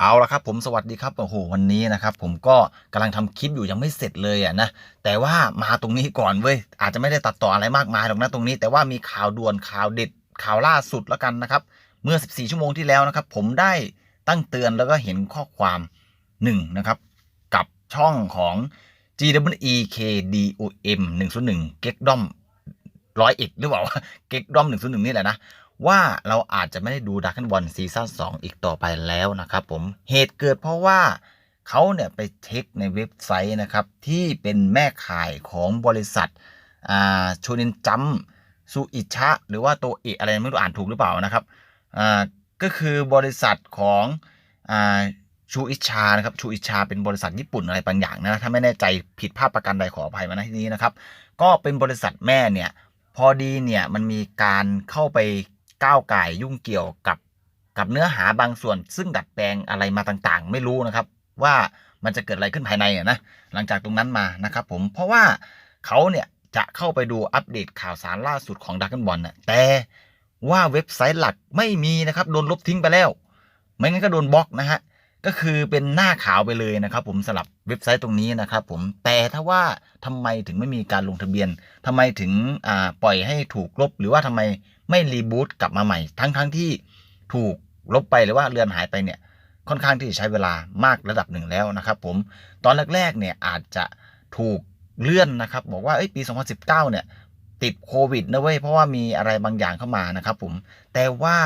เอาละครับผมสวัสดีครับโอ้โหวันนี้นะครับ ผมก็กำลังทำคลิปอยู่ยังไม่เสร็จเลยอะนะแต่ว่ามาตรงนี้ก่อนเว้ยอาจจะไม่ได้ตัดต่ออะไรมากมายหรอกนะตรงนี้ แต่ว่ามีข่าวด่วนข่าวเด็ดข่าวล่าสุดแล้วกันนะครับ เมื่อ 14 ชั่วโมงที่แล้วนะครับ ผมได้ตั้งเตือนแล้วก็เห็นข้อความหนึ่งนะครับกับช่องของ G W E K D O M 101 g e k d o m ร้อยเอกหรือเปล่าเก็กดอมหนึ่งศูนย์หนึ่งนี่แหละนะ ว่าเราอาจจะไม่ได้ดูดัก n นบอลซีซั่น2อีกต่อไปแล้วนะครับผมเหตุเกิดเพราะว่าเขาเนี่ยไปเช็คในเว็บไซต์นะครับ ที่เป็นแม่ข่ายของบริษัทอ่าโชนินจัมซูอิชะ หรือว่าโตเอะอะไรไม่รู้อ่านถูกหรือเปล่านะครับอ่าก็คือบริษัทของอ่าชูอิชานะครับชูอิชาเป็นบริษัทญี่ปุ่นอะไรบางอย่างนะถ้าไม่แน่ใจผิดภาพประกันใดขออภัยมาณที่นี้นะครับ ก็เป็นบริษัทแม่เนี่ยพอดีเนี่ยมันมีการเข้าไป ก้าวไก่ยุ่งเกี่ยวกับกับเนื้อหาบางส่วน ซึ่งดัดแปลงอะไรมาต่างๆ ไม่รู้นะครับ ว่ามันจะเกิดอะไรขึ้นภายในอะนะหลังจากตรงนั้นมานะครับผมเพราะว่าเขาเนี่ยจะเข้าไปดูอัปเดตข่าวสารล่าสุดของดักกันบอลนะแต่ว่าเว็บไซต์หลักไม่มีนะครับโดนลบทิ้งไปแล้ว ไม่งั้นก็โดนบล็อกนะฮะ ก็คือเป็นหน้าขาวไปเลยนะครับ ผมสำหรับเว็บไซต์ตรงนี้นะครับ ผมแต่ถ้าว่าทำไมถึงไม่มีการลงทะเบียนทำไมถึงปล่อยให้ถูกลบ หรือว่าทำไมไม่รีบูตกลับมาใหม่ ทั้งทั้งที่ถูกลบไปหรือว่าเลือนหายไปเนี่ยค่อนข้างที่จะใช้เวลามากระดับหนึ่งแล้วนะครับ ผมตอนแรกๆเนี่ยอาจจะถูกเลื่อนนะครับ บอกว่าปี 2019 เนี่ยติดโควิดนะเว้ยเพราะว่ามีอะไรบางอย่างเข้ามานะครับ ผมแต่ว่า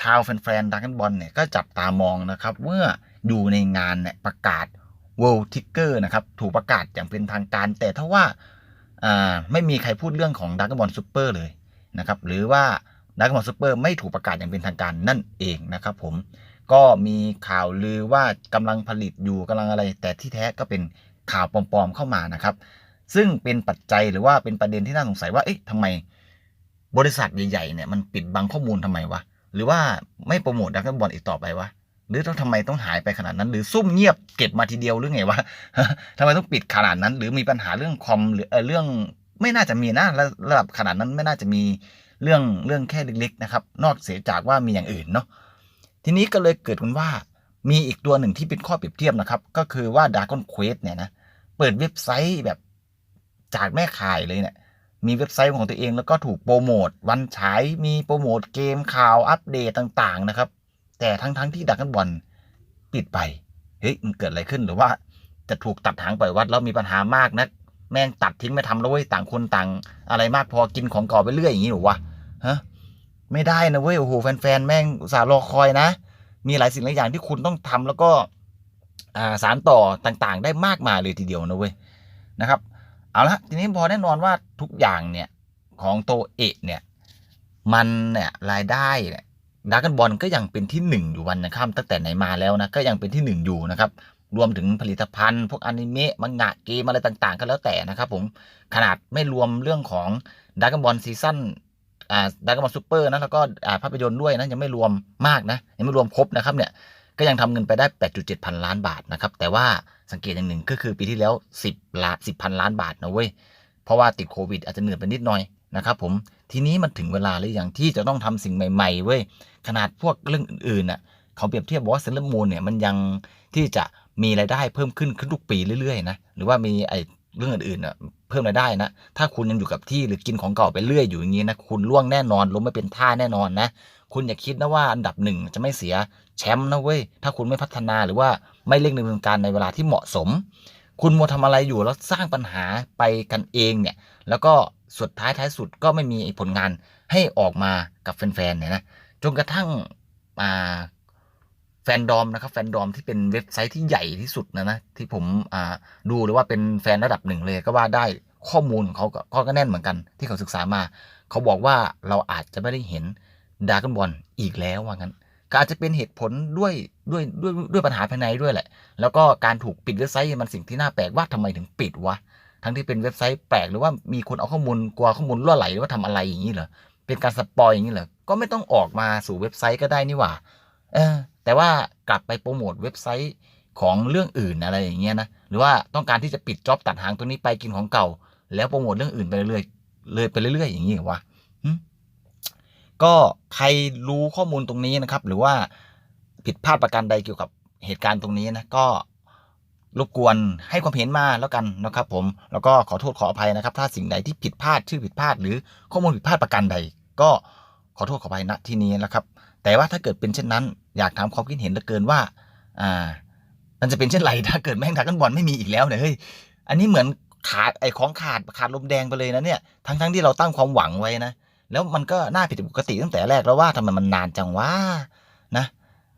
ชาวแฟนๆดักกันบอลเนี่ยก็จับตามองนะครับ เมื่ออยู่ในงานเนี่ยประกาศ World Ticker นะครับ ถูกประกาศอย่างเป็นทางการ แต่ถ้าว่าอ่าไม่มีใครพูดเรื่องของดักนบอลซูเปอร์เลยนะครับ หรือว่าดักนบอลซูเปอร์ไม่ถูกประกาศอย่างเป็นทางการนั่นเองนะครับ ผมก็มีข่าวลือว่ากำลังผลิตอยู่กำลังอะไร แต่ที่แท้ก็เป็นข่าวปลอมๆเข้ามานะครับ ซึ่งเป็นปัจจัยหรือว่าเป็นประเด็นที่น่าสงสัยว่าเอ๊ะทำไม บริษัทใหญ่ๆเนี่ยมันปิดบังข้อมูลทำไมวะหรือว่าไม่โปรโมทดักบอลอีกต่อไปวะหรือต้องทำไมต้องหายไปขนาดนั้น หรือซุ่มเงียบเก็บมาทีเดียวหรือไงวะทำไมต้องปิดขนาดนั้น หรือมีปัญหาเรื่องคอมหรือเออเรื่องไม่น่าจะมีนะระระดับขนาดนั้นไม่น่าจะมีเรื่องเรื่องแค่เล็กๆนะครับ นอกเสียจากว่ามีอย่างอื่นเนาะทีนี้ก็เลยเกิดกันว่ามีอีกตัวหนึ่งที่เป็นข้อเปรียบเทียบนะครับ ก็คือว่า Dragon Quest เนี่ยนะเปิดเว็บไซต์แบบจากแม่ขายเลยเนี่ย มีเว็บไซต์ของตัวเองแล้วก็ถูกโปรโมทวันฉายมีโปรโมทเกมข่าวอัปเดตต่างๆนะครับ แต่ทั้งๆทที่ดักกันบอลปิดไป เฮ้ยมันเกิดอะไรขึ้นหรือว่าจะถูกตัดหางปล่อยวัดแล้วมีปัญหามากนะแม่งตัดทิ้งไม่ทำแล้วเว้ยต่างคนต่าง อะไรมากพอกินของเก่าไปเรื่อยอย่างนี้หรอวะฮะไม่ได้นะเว้ยโอ้โหแฟนๆแม่งสารอคอยนะ มีหลายสิ่งหลายอย่างที่คุณต้องทำแล้วก็อ่าสารต่อต่างๆ ได้มากมายเลยทีเดียวนะเว้ยนะครับ เอาละทีนี้พอแน่นอนว่าทุกอย่างเนี่ยของโตเอะเนี่ยมันเนี่ยรายได้เนี่ยดักกันบอลก็ยังเป็นที่หนึ่งอยู่วันนะครับตั้งแต่ไหนมาแล้วนะก็ยังเป็นที่หนึ่งอยู่นะครับรวมถึงผลิตภัณฑ์ พวกอนิเมะมังงะเกมอะไรต่างๆ ก็แล้วแต่นะครับผมขนาดไม่รวมเรื่องของดักกันบอลซีซั่นอ่าดักกันบอลซูเปอร์นะแล้วก็อ่าภาพยนตร์ด้วยนะยังไม่รวมมากนะยังไม่รวมครบนะครับเนี่ย ก็ยังทำเงินไปได้ 8.7 พันล้านบาทนะครับ แต่ว่าสังเกตอย่างหนึ่งก็คือปีที่แล้ว 10ล้าน10พันล้านบาทนะเว้ย เพราะว่าติดโควิดอาจจะเหนื่อยไปนิดหน่อยนะครับผม ทีนี้มันถึงเวลาหรือยังที่จะต้องทำสิ่งใหม่ๆเว้ย ขนาดพวกเรื่องอื่นๆน่ะเขาเปรียบเทียบบอกว่าเซเลมูนเนี่ยมันยังที่จะมีรายได้เพิ่มขึ้นขึ้นทุกปีเรื่อยๆนะ หรือว่ามีไอ้เรื่องอื่นๆน่ะเพิ่มรายได้นะ ถ้าคุณยังอยู่กับที่หรือกินของเก่าไปเรื่อยอยู่อย่างนี้นะ คุณล่วงแน่นอนล้มไม่เป็นท่าแน่นอนนะ คุณอย่าคิดนะว่าอันดับหนึ่งจะไม่เสียแชมป์นะเว้ย ถ้าคุณไม่พัฒนาหรือว่าไม่เร่งดำเนินการในเวลาที่เหมาะสม คุณมัวทำอะไรอยู่แล้วสร้างปัญหาไปกันเองเนี่ย แล้วก็สุดท้ายท้ายสุดก็ไม่มีผลงานให้ออกมากับแฟนๆเนี่ยนะ จนกระทั่งแฟนดอมนะครับแฟนดอมที่เป็นเว็บไซต์ที่ใหญ่ที่สุดนะนะที่ผมดูหรือว่าเป็นแฟนระดับหนึ่งเลยก็ว่าได้ข้อมูลของเขาก็แน่นเหมือนกันที่เขาศึกษามา เขาบอกว่าเราอาจจะไม่ได้เห็น ดากอนบอลอีกแล้วว่างั้นก็อาจจะเป็นเหตุผลด้วยด้วยด้วยด้วยปัญหาภายในด้วยแหละ แล้วก็การถูกปิดเว็บไซต์มันสิ่งที่น่าแปลกว่าทำไมถึงปิดวะ ทั้งที่เป็นเว็บไซต์แปลกหรือว่ามีคนเอาข้อมูลกลัวข้อมูลล่วไหลหรือว่าทำอะไรอย่างนี้เหรอ เป็นการสปอยอย่างนี้เหรอ ก็ไม่ต้องออกมาสู่เว็บไซต์ก็ได้นี่หว่า เออ แต่ว่ากลับไปโปรโมทเว็บไซต์ของเรื่องอื่นอะไรอย่างเงี้ยนะ หรือว่าต้องการที่จะปิดจ็อบตัดหางตัวนี้ไปกินของเก่า แล้วโปรโมทเรื่องอื่นไปเรื่อยเลยไปเรื่อยๆอย่างนี้เหรอวะ ก็ใครรู้ข้อมูลตรงนี้นะครับ หรือว่าผิดพลาดประการใดเกี่ยวกับเหตุการณ์ตรงนี้นะก็รบกวนให้ความเห็นมาแล้วกันนะครับ ผมแล้วก็ขอโทษขออภัยนะครับ ถ้าสิ่งใดที่ผิดพลาดชื่อผิดพลาด หรือข้อมูลผิดพลาดประการใด ก็ขอโทษขออภัยณที่นี้นะครับ แต่ว่าถ้าเกิดเป็นเช่นนั้น อยากถามความคิดเห็นเหลือเกินว่าอ่ามันจะเป็นเช่นไรถ้าเกิดแม่งดักกันบอลไม่มีอีกแล้วเนี่ยเฮ้ยอันนี้เหมือนขาดไอ้ของขาดขาดลมแดงไปเลยนะเนี่ยทั้งทั้งที่เราตั้งความหวังไว้นะ แล้วมันก็น่าผิดปกติตั้งแต่แรกแล้วว่าทำไมมันนานจังวะนะ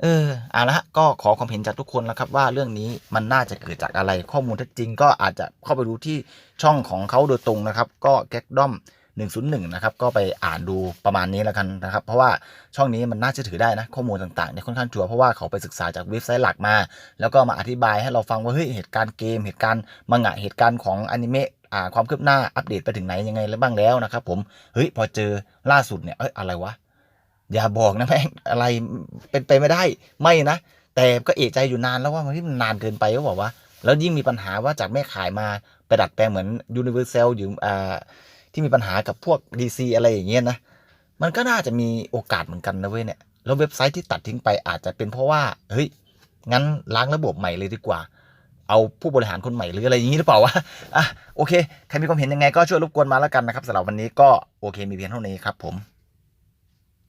เออเอาละฮะก็ขอความเห็นจากทุกคนแล้วครับ ว่าเรื่องนี้มันน่าจะเกิดจากอะไรข้อมูลท็จจริงก็อาจจะเข้าไปดูที่ช่องของเขาโดยตรงนะครับ ก็แก๊กด้อม 101 นะครับ ก็ไปอ่านดูประมาณนี้แล้วกันนะครับ เพราะว่าช่องนี้มันน่าจะถือได้นะ ข้อมูลต่างๆเนี่ยค่อนข้างชัวร์เพราะว่าเขาไปศึกษาจากเว็บไซต์หลักมา แล้วก็มาอธิบายให้เราฟังว่าเฮ้ยเหตุการณ์เกม เหตุการณ์มังงะเหตุการณ์ของอนิเมะอ่าความคืบหน้าอัปเดตไปถึงไหนยังไงแล้วบ้างแล้วนะครับ ผมเฮ้ยพอเจอล่าสุดเนี่ยเอ้ยอะไรวะอย่าบอกนะแม่งอะไรเป็นไปไม่ได้ไม่นะ แต่ก็เอะใจอยู่นานแล้วว่ามันมันนานเกินไปก็บอกว่า แล้วยิ่งมีปัญหาว่าจากแม่ขายมาไปดัดแปลงเหมือน Universal หรืออ่า ที่มีปัญหากับพวก DC อะไรอย่างเงี้ยนะ มันก็น่าจะมีโอกาสเหมือนกันนะเว้ยเนี่ย แล้วเว็บไซต์ที่ตัดทิ้งไปอาจจะเป็นเพราะว่า เฮ้ย งั้นล้างระบบใหม่เลยดีกว่า เอาผู้บริหารคนใหม่หรืออะไรอย่างนี้หรือเปล่าวะ อะ โอเค ใครมีความเห็นยังไงก็ช่วยรบกวนมาแล้วกันนะครับสำหรับวันนี้ก็โอเค มีเพียงเท่านี้ครับผม